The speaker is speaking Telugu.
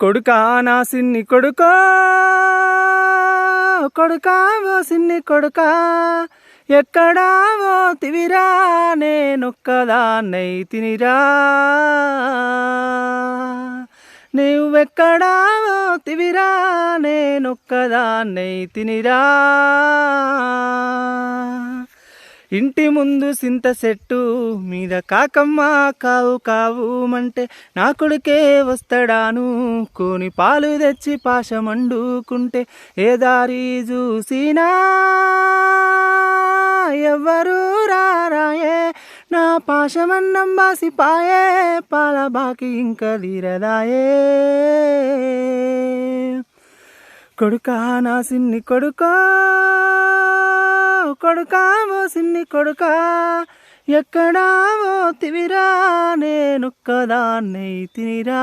కొడుకా నా సిన్ని కొడుకో. కొడుకా ఓ సిన్ని కొడుకా. ఎక్కడా ఓ తివిరా నేనొక్కదాన్నై తినిరా. నువ్వెక్కడా ఓ తివిరా నేనొక్కదాన్నై తినిరా. ఇంటి ముందు సింత చెట్టు మీద కాకమ్మ కావు కావు మంటే నా కొడుకే వస్తాడాను. కోని పాలు తెచ్చి పాశమండుకుంటే ఏ దారి చూసినా ఎవ్వరూ రారాయే. నా పాశమన్నం బాసిపాయే పాల బాకి ఇంకా తీరదాయే. కొడుకా నా సిన్ని కొడుకా కొడుకా ఓ సిన్ని కొడుకా? ఎక్కడా ఓ తివిరా? నేనొక్కదాన్నై తినిరా?